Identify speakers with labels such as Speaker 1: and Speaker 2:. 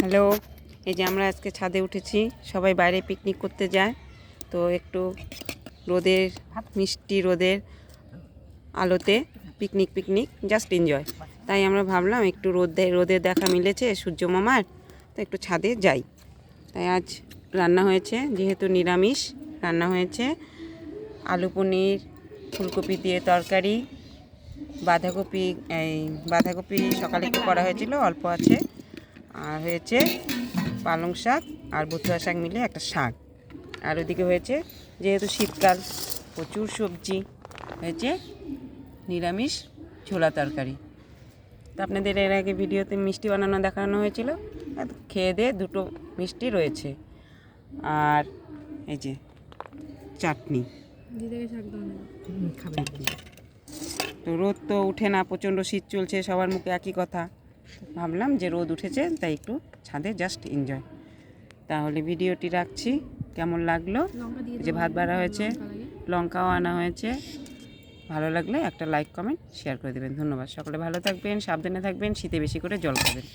Speaker 1: Hello, এই যে আমরা আজকে ছাদে উঠেছি, সবাই বাইরে পিকনিক করতে যায়। তো একটু রোদের, মিষ্টি রোদের আলোতে পিকনিক পিকনিক জাস্ট এনজয় তাই আমরা ভাবলাম একটু রোদে দে- রোদের দেখা মিলেছে, সূর্য মামার, তো একটু ছাদে যাই। তাই আজ রান্না হয়েছে, যেহেতু নিরামিষ, রান্না হয়েছে। আলু পনির, ফুলকপি দিয়ে তরকারি, বাঁধাকপি, এই বাঁধাকপি সকালে একটু করা হয়েছিল, অল্প আছে। আর হয়েছে পালং শাক আর বথুয়া শাক মিলে একটা শাক। আর ওদিকে হয়েছে যেহেতু শীতকাল প্রচুর সবজি হয়েছে নিরামিষ ছোলা তরকারি। তো আপনাদের এর আগে ভিডিওতে মিষ্টি বানানো দেখানো হয়েছিল। খেয়ে দিয়ে দুটো মিষ্টি রয়েছে। আর এই যে চাটনি। চাটনি। তো রোদ তো উঠে না প্রচণ্ড শীত চলছে সবার মুখে একই কথা। ভাবলাম যে রোদ উঠেছে তাই একটু ছাদে জাস্ট এনজয় তাহলে ভিডিওটি রাখছি। কেমন লাগল? যে ভাত বাড়া হয়েছে লঙ্কাও আনা হয়েছে। ভালো লাগলে একটা লাইক কমেন্ট শেয়ার করে দেবেন। ধন্যবাদ। সকলে ভালো থাকবেন সাবধানে থাকবেন শীতে বেশি করে জল খাবেন।